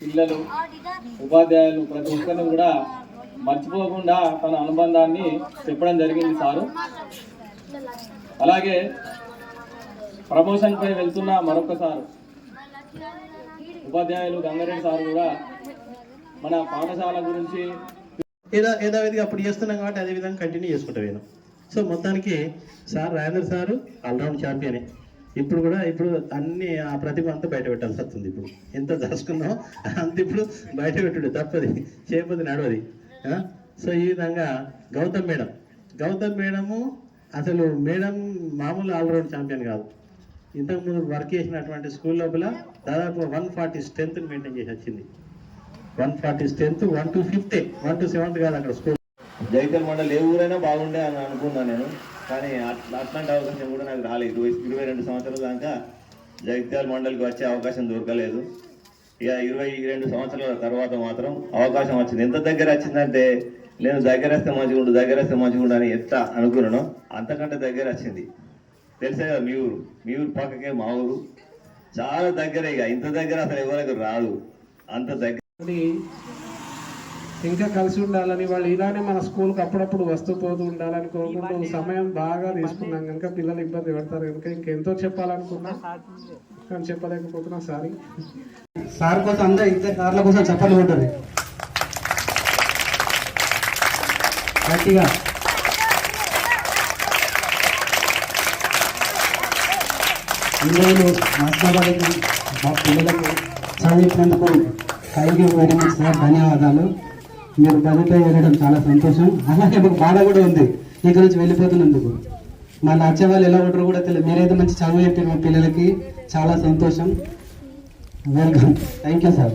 పిల్లలు ఉపాధ్యాయులు ప్రతి ఒక్కరిని కూడా మర్చిపోకుండా తన అనుబంధాన్ని చెప్పడం జరిగింది సారు. అలాగే ప్రమోషన్ పై వెళ్తున్న మరొక సారు ఉపాధ్యాయులు గంగారెడ్డి సార్ కూడా మన పాఠశాల గురించి ఏదో ఏదో విధంగా అప్పుడు చేస్తున్నాం కాబట్టి అదే విధంగా కంటిన్యూ చేసుకుంటా నేను సో మొత్తానికి sir Rajendra sir all round ఛాంపియనే ఇప్పుడు కూడా ఇప్పుడు అన్ని ఆ ప్రతిభ అంతా బయట పెట్టాల్సి వస్తుంది ఇప్పుడు. ఎంత దాచుకున్నామో అంత ఇప్పుడు బయట పెట్టుడు తప్పది. చేయకపోతే నడవది. సో ఈ విధంగా గౌతమ్ మేడం. గౌతమ్ మేడము అసలు మేడం మామూలు ఆల్రౌండ్ ఛాంపియన్ కాదు. ఇంతకుముందు వర్క్ చేసినటువంటి స్కూల్ లోపల దాదాపు వన్ ఫార్టీ స్ట్రెంత్ మెయింటైన్ చేసి వచ్చింది. One forty strength one two fifth one two seventh కాదు అక్కడ స్కూల్ జైతల్ మండలి ఏ ఊరైనా బాగుండే అని అనుకున్నాను నేను. కానీ అట్లా అట్లాంటి అవకాశం కూడా నాకు రాలేదు. ఇరవై ఇరవై రెండు సంవత్సరాల దాకా జగిత్యాల మండలికి వచ్చే అవకాశం దొరకలేదు. ఇక ఇరవై రెండు సంవత్సరాల తర్వాత మాత్రం అవకాశం వచ్చింది. ఎంత దగ్గర వచ్చిందంటే నేను దగ్గర వస్తే మంచిగుండు దగ్గర వస్తే మంచిగుండు అని ఎంత అనుకున్నానో అంతకంటే దగ్గర వచ్చింది. తెలుసా కదా మీ ఊరు. మీ ఊరు పక్కకే మా ఊరు. చాలా దగ్గర ఇక. ఇంత దగ్గర అసలు ఎవరికి రాదు. అంత దగ్గర ఇంకా కలిసి ఉండాలని వాళ్ళు ఇలానే మన స్కూల్కి అప్పుడప్పుడు వస్తూ పోతూ ఉండాలని కోరుకుంటూ సమయం బాగా తీసుకున్నాం కనుక పిల్లలు ఇబ్బంది పడతారు. కనుక ఇంకెంతో చెప్పాలనుకున్నా. కానీ చెప్పలేకపోతున్నా సారీ. సార్ కోసం అందరూ ఇద్దరు కార్ల కోసం చప్పట్లు కొట్టారు. గట్టిగా. ఈరోజు మా పిల్లలకు చదివించినందుకు thank you very much sir. ధన్యవాదాలు. మీరు బదిపై వెళ్ళడం చాలా సంతోషం. అలాగే మాకు బాధ కూడా ఉంది. ఇక్కడ నుంచి వెళ్ళిపోతున్నందుకు. మళ్ళీ వచ్చే వాళ్ళు ఎలా ఉంటారో కూడా తెలియదు. మీరైతే మంచి చదువు చెప్పారు మా పిల్లలకి చాలా సంతోషం. Welcome thank you sir